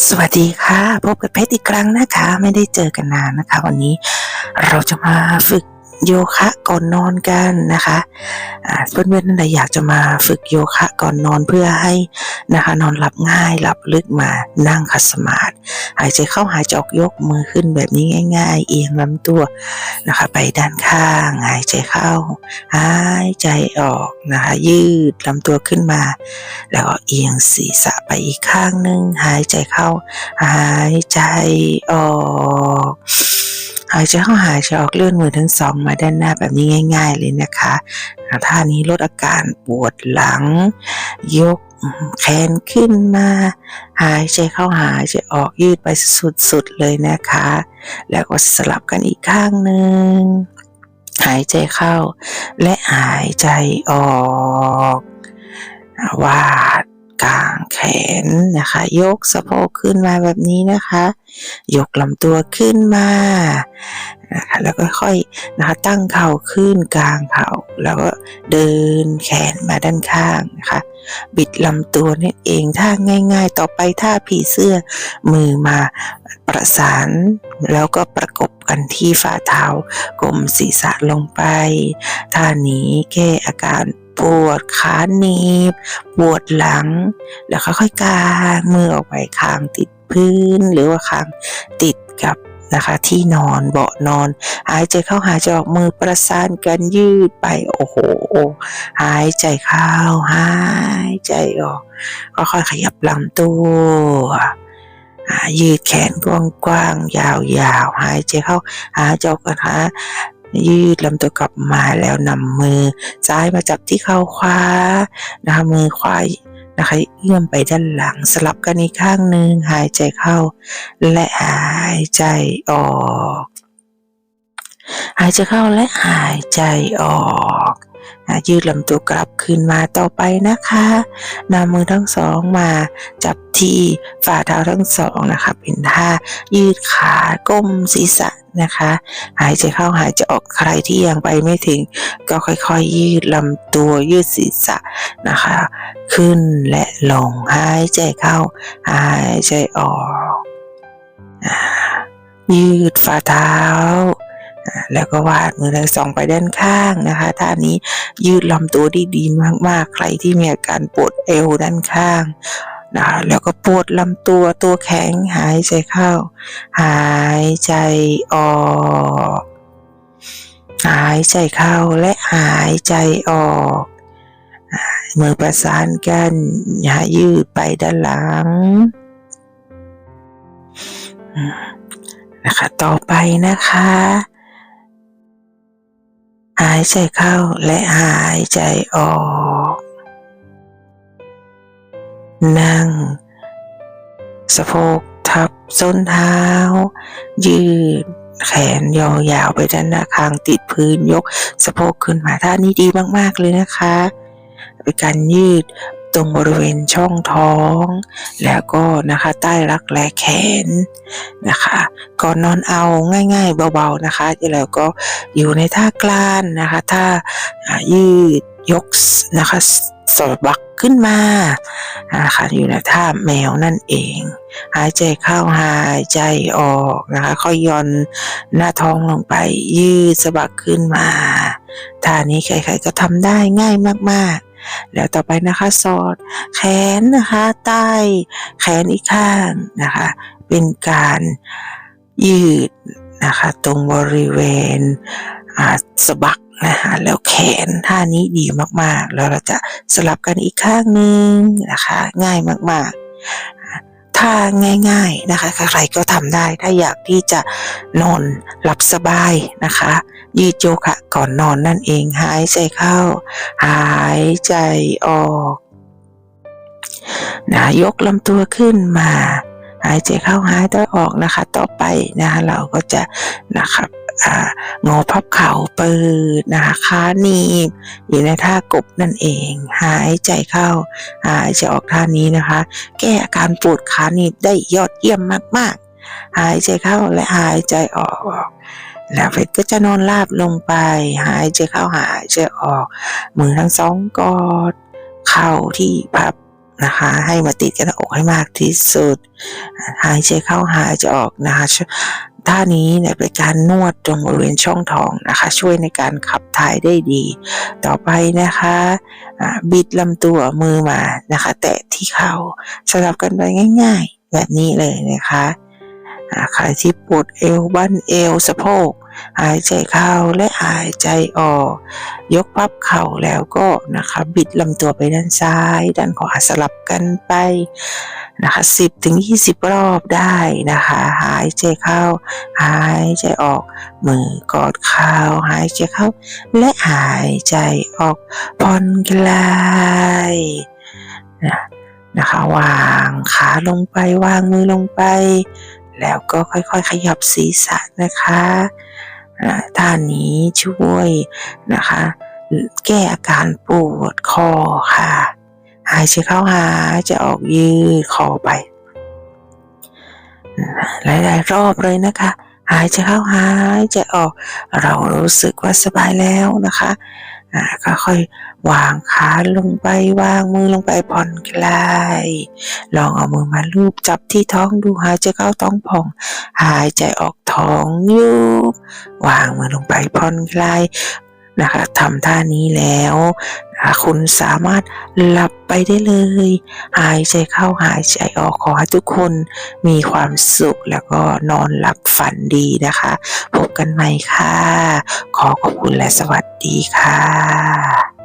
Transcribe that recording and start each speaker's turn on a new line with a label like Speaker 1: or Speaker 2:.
Speaker 1: สวัสดีค่ะ พบกับเพชรอีกครั้งนะคะ ไม่ได้เจอกันนานนะคะ วันนี้เราจะมาฝึก โยคะก่อนนอนกันนะคะอ่าเพื่อนท่านใดอยากจะมาฝึกโยคะก่อนนอนเพื่อให้นะคะนอนหลับง่ายหลับลึกมานั่งคัดสมาธิหายใจเข้าหายใจออกยกมือขึ้นแบบนี้ง่าย ๆ เอียงลำตัวนะคะ ไปด้านข้างหายใจเข้า หายใจออกนะคะ ยืดลำตัวขึ้นมา แล้วก็เอียงศีรษะไปอีกข้างหนึ่งหายใจเข้า หายใจออก หายใจเข้าหายใจออกเลื่อนมือทั้งสองมาด้านหน้าแบบนี้ง่าย ๆ เลยนะคะท่านี้ลดอาการปวดหลัง ยกแขนขึ้นมา หายใจเข้าหายใจออกยืดไปสุดๆเลยนะคะ แล้วก็สลับกันอีกข้างหนึ่งหายใจเข้า และหายใจออกวาด กลางแขนนะคะ ยกสะโพกขึ้นมาแบบนี้นะคะ ยกลำตัวขึ้นมานะคะแล้วก็ค่อยนะคะตั้งเข่าขึ้นกลางเข่า แล้วก็เดินแขนมาด้านข้างนะคะ บิดลำตัวนี่เองท่าง่าย ๆ ต่อไปท่าผีเสื้อมือมาประสาน แล้วก็ประกบกันที่ฝ่าเท้ากลมศีรษะลงไปท่านี้แก้อาการ ปวดขาหนีบปวดหลัง แล้วค่อยๆกางมือออกไปคางติดพื้น หรือว่าคางติดกับนะคะที่นอนเบาะนอน หายใจเข้าหายใจออกมือประสานกันยืดไปโอ้โห หายใจเข้าหายใจออกค่อยๆขยับลำตัวยืดแขนกว้างๆยาวๆหายใจเข้าหายใจออกนะคะ ยืดลำตัวกลับมาแล้วนำมือซ้ายมาจับที่เข่าขวานะคะมือขวานะคะเอื้อมไปด้านหลังสลับกันอีกข้างหนึ่งหายใจเข้า และหายใจออก หายใจเข้าและหายใจออก ยืดลำตัวกลับคืนมาต่อไปนะคะนำมือทั้งสองมาจับที่ฝ่าเท้าทั้งสองนะคะเป็นท่ายืดขาก้มศีรษะนะคะ หายใจเข้าหายใจออกใครที่ยังไปไม่ถึง ก็ค่อยๆยืดลำตัวยืดศีรษะนะคะ ขึ้นและลงหายใจเข้า หายใจออก ยืดฝ่าเท้า แล้วก็วาดมือทั้งสองไปด้านข้างนะคะท่านี้ยืดลำตัวได้ดีมากๆ ใครที่มีอาการปวดเอวด้านข้างนะแล้วก็ปวดลำตัวตัวแข็งหายใจเข้า หายใจออกหายใจเข้าและหายใจออกมือประสานกันอย่ายืดไปด้านหลังนะคะต่อไปนะคะ หายใจเข้าและหายใจออก นั่ง สะโพกทับส้นเท้า ยืดแขนยาวๆไปด้านหน้าคางติดพื้นยก สะโพกขึ้นมาท่านี้ดีมากๆเลยนะคะ เป็นการยืด ตรงบริเวณช่องท้อง แล้วก็นะคะใต้รักแร้แขนนะคะก่อนนอนเอาง่ายๆเบาๆนะคะแล้วก็อยู่ในท่ากลานนะคะท่ายืดยกนะคะสะบักขึ้นมานะคะอยู่ในท่าแมวนั่นเอง หายใจเข้าหายใจออกนะคะค่อยย่อนหน้าท้องลงไป ยืดสะบักขึ้นมาท่านี้ใครๆก็ทำได้ง่ายมากๆ แล้วต่อไปนะคะสอดแขนนะคะใต้ แขนอีกข้างนะคะ เป็นการยืดนะคะตรงบริเวณสะบักนะคะแล้วแขนท่านี้ดีมากๆ แล้วเราจะสลับกันอีกข้างหนึ่งนะคะง่ายมากๆ ท่าง่าย ๆนะคะใครๆก็ทำได้ถ้าอยากที่จะนอนหลับสบายนะคะ ยืดโยคะก่อนนอนนั่นเองหายใจเข้า หายใจออกนะยกลำตัวขึ้นมา หายใจเข้าหายใจออกนะคะ ต่อไปนะคะเราก็จะนะครับงอพับเข่าเปิดนะคะขาหนีบอยู่ในท่ากบนั่นเอง หายใจเข้า หายใจออกท่านี้นะคะ แก้อาการปวดขาหนีบได้ยอดเยี่ยมมาก ๆ หายใจเข้าและหายใจออก แล้วเฟดก็จะนอนราบลงไป หายใจเข้าหายใจออก มือทั้งสองกอดเข่าที่พับนะคะ ให้มาติดกันอกให้มากที่สุด หายใจเข้าหายใจออกนะคะท่านี้เนี่ยเป็นการนวดตรงบริเวณช่องท้องนะคะ ช่วยในการขับถ่ายได้ดี ต่อไปนะคะบิดลำตัวมือมานะคะ แตะที่เข่าสลับกันไปง่าย ๆ แบบนี้เลยนะคะใครที่ปวดเอวบั้นเอวสะโพก หายใจเข้าและหายใจออก ยกพับเข่าแล้วก็นะคะ บิดลำตัวไปด้านซ้าย ด้านขวาสลับกันไปนะคะ10ถึง20 รอบได้นะคะ หายใจเข้า หายใจออก มือกอดเข่าหายใจเข้า และหายใจออกผ่อนคลายนะนะคะ วางขาลงไปวางมือลงไป แล้วก็ค่อยๆ ขยับศีรษะนะคะ ท่านี้ช่วยนะคะ แก้อาการปวดคอค่ะ หายใจเข้าหายใจออกยืดคอไป หลายๆรอบเลยนะคะ หายใจเข้าหายใจออก เรารู้สึกว่าสบายแล้วนะคะ อ่าก็ค่อยวางขาลงไปวางมือลงไปผ่อนคลาย ลองเอามือมาลูบจับที่ท้องดูหายใจเข้าท้องพอง หายใจออกท้องยุบวางมือลงไปผ่อนคลาย นะคะทำท่านี้แล้วนะคะคุณสามารถหลับไปได้เลย หายใจเข้าหายใจออกขอให้ทุกคนมีความสุขแล้วก็นอนหลับฝันดีนะคะ พบกันใหม่ค่ะ ขอขอบคุณและสวัสดีค่ะ